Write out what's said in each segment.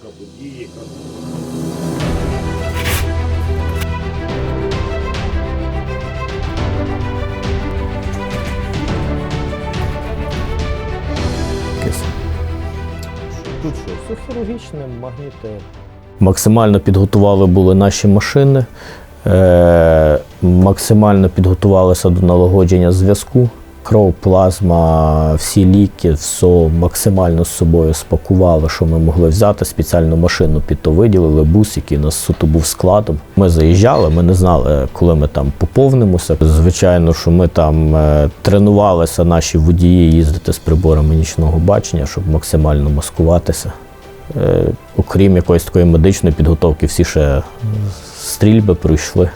обстановка, події. Тут що, все хірургічне, магніти. Максимально підготували були наші машини, е, максимально підготувалися до налагодження зв'язку. Кров, плазма, всі ліки, все максимально з собою спакували, що ми могли взяти. Спеціальну машину під то виділили, бус, який нас суто був складом. Ми заїжджали, ми не знали, коли ми там поповнимося. Звичайно, що ми там е, тренувалися, наші водії їздити з приборами нічного бачення, щоб максимально маскуватися. Е, окрім якоїсь такої медичної підготовки, всі ще стрільби пройшли.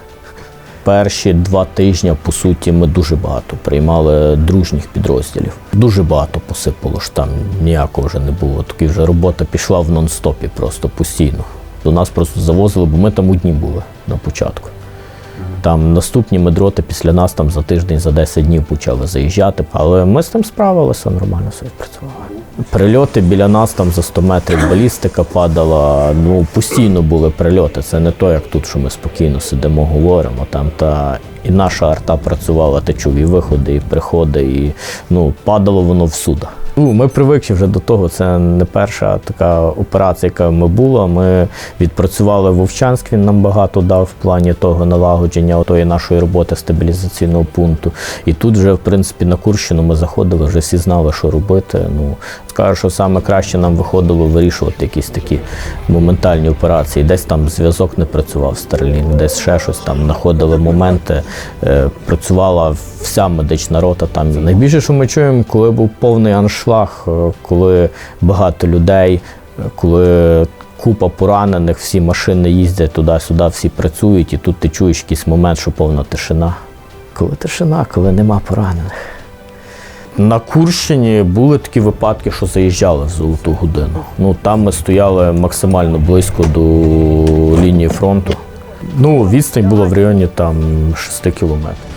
Перші два тижні, по суті, ми дуже багато приймали дружніх підрозділів. Дуже багато посипало ж там ніякого вже не було. Такі вже робота пішла в нон-стопі просто постійно. До нас просто завозили, бо ми там одні були на початку. Там наступні медроти після нас там за тиждень, за 10 днів почали заїжджати. Але ми з тим справилися, нормально все відпрацювали. Прильоти біля нас там за 100 метрів балістика падала. Ну постійно були прильоти. Це не то, як тут, що ми спокійно сидимо, говоримо. Там та і наша арта працювала, ти чув і виходи, і приходи, і ну падало воно всюди. Ну, ми привикші вже до того. Це не перша така операція, яка ми була. Ми відпрацювали Вовчанськ, він нам багато дав в плані того налагодження тої нашої роботи стабілізаційного пункту. І тут вже, в принципі, на Курщину ми заходили, вже всі знали, що робити. Ну, скажу, що саме краще нам виходило вирішувати якісь такі моментальні операції. Десь там зв'язок не працював Starlink, десь ще щось там знаходили моменти. Е, працювала вся медична рота там. Найбільше, що ми чуємо, коли був повний аншлаг, е, коли багато людей, е, коли купа поранених, всі машини їздять туди-сюди, всі працюють, і тут ти чуєш якийсь момент, що повна тишина. Коли тишина, коли нема поранених. На Курщині були такі випадки, що заїжджали в золоту годину. Ну там ми стояли максимально близько до лінії фронту. Ну, відстань була в районі там 6 кілометрів.